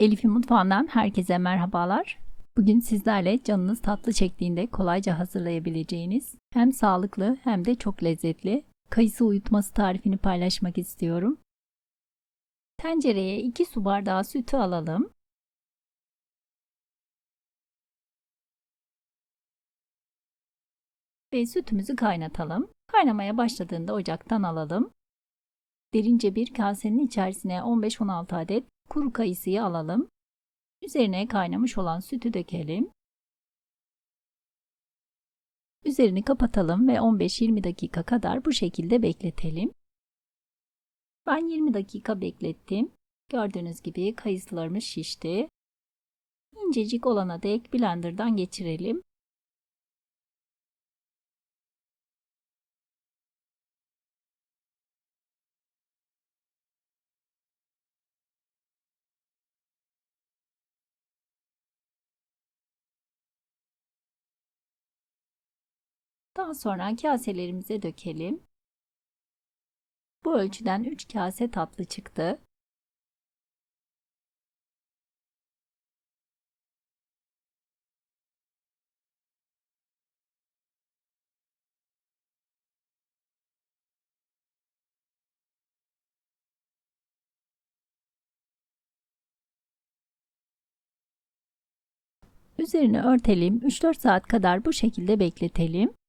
Elif'in mutfağından herkese merhabalar. Bugün sizlerle canınız tatlı çektiğinde kolayca hazırlayabileceğiniz hem sağlıklı hem de çok lezzetli kayısı uyutması tarifini paylaşmak istiyorum. Tencereye 2 su bardağı sütü alalım. Ve sütümüzü kaynatalım. Kaynamaya başladığında ocaktan alalım. Derince bir kasenin içerisine 15-16 adet kuru kayısıyı alalım. Üzerine kaynamış olan sütü dökelim. Üzerini kapatalım ve 15-20 dakika kadar bu şekilde bekletelim. Ben 20 dakika beklettim. Gördüğünüz gibi kayısılarımız şişti. İncecik olana dek blenderdan geçirelim. Daha sonra kaselerimize dökelim. Bu ölçüden 3 kase tatlı çıktı. Üzerini örtelim. 3-4 saat kadar bu şekilde bekletelim.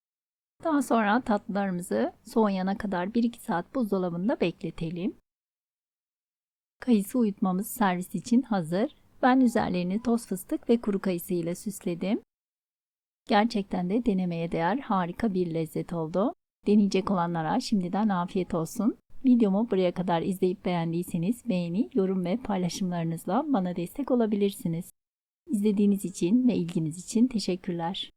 Daha sonra tatlılarımızı soğuyana kadar 1-2 saat buzdolabında bekletelim. Kayısı uyutmamız servis için hazır. Ben üzerlerini toz fıstık ve kuru kayısı ile süsledim. Gerçekten de denemeye değer harika bir lezzet oldu. Deneyecek olanlara şimdiden afiyet olsun. Videomu buraya kadar izleyip beğendiyseniz beğeni, yorum ve paylaşımlarınızla bana destek olabilirsiniz. İzlediğiniz için ve ilginiz için teşekkürler.